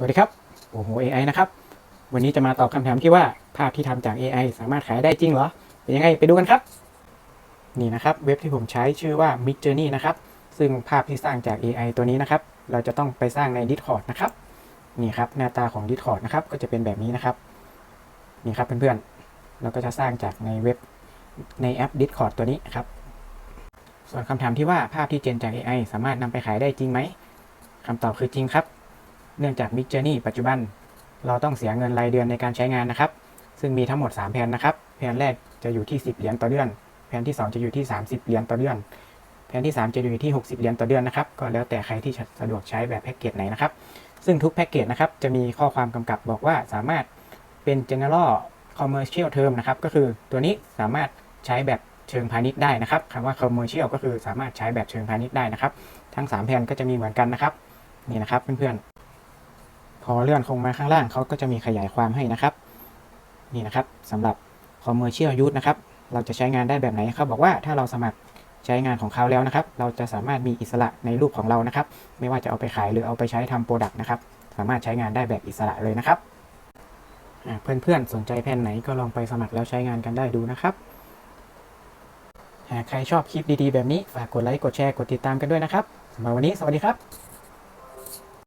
สวัสดีครับโอ้โห AI นะครับ วันนี้จะมาตอบคำถามที่ว่าภาพที่ทำจาก AI สามารถขายได้จริงเหรอ เป็นยังไงไปดูกันครับ นี่นะครับเว็บที่ผมใช้ชื่อว่า Midjourney นะครับ ซึ่งภาพที่สร้างจาก AI ตัวนี้นะครับ เราจะต้องไปสร้างใน Discord นะครับ นี่ครับหน้าตาของ Discord นะครับ ก็จะเป็นแบบนี้นะครับ นี่ครับเพื่อนๆ เราก็จะสร้างจากในเว็บในแอป Discord ตัวนี้ครับ ส่วนคำถามที่ว่าภาพที่เจนจาก AI สามารถนำไปขายได้จริงไหมคำตอบคือจริงครับ เนื่องจาก Mid Journey ปัจจุบัน เราต้องเสียเงินรายเดือนในการใช้งานนะครับ ซึ่งมีทั้งหมด 3 แผนนะครับ แผนแรกจะอยู่ที่ 10 เหรียญต่อเดือน แผนที่ 2 จะอยู่ที่ 30 เหรียญต่อเดือน แผนที่ 3 จะอยู่ที่ 60 เหรียญต่อเดือนนะครับ ก็แล้วแต่ใครที่สะดวกใช้แบบแพ็กเกจไหนนะครับ ซึ่งทุกแพ็กเกจนะครับจะมีข้อความกำกับบอกว่าสามารถเป็น general commercial term นะครับ ก็คือตัวนี้สามารถใช้แบบเชิงพาณิชย์ได้นะครับคำว่า commercial ก็คือสามารถใช้แบบเชิงพาณิชย์ได้นะครับ ทั้ง 3 แผนก็จะมีเหมือนกันนะครับ นี่นะครับเพื่อนๆ อเลื่อนลงมาข้างล่างเขาก็จะมีขยายความให้นะครับ นี่นะครับสำหรับ commercial use นะครับ เราจะใช้งานได้แบบไหนเขาบอกว่าถ้าเราสมัครใช้งานของเขาแล้วนะครับ เราจะสามารถมีอิสระในรูปของเรานะครับ ไม่ว่าจะเอาไปขายหรือเอาไปใช้ทำโปรดักต์นะครับ สามารถใช้งานได้แบบอิสระเลยนะครับเพื่อนๆสนใจแผ่นไหนก็ลองไปสมัครแล้วใช้งานกันได้ดูนะครับหากใครชอบคลิปดีๆ แบบนี้ ฝากกดไลค์ กดแชร์ กดติดตามกันด้วยนะครับสำหรับวันนี้ สวัสดีครับ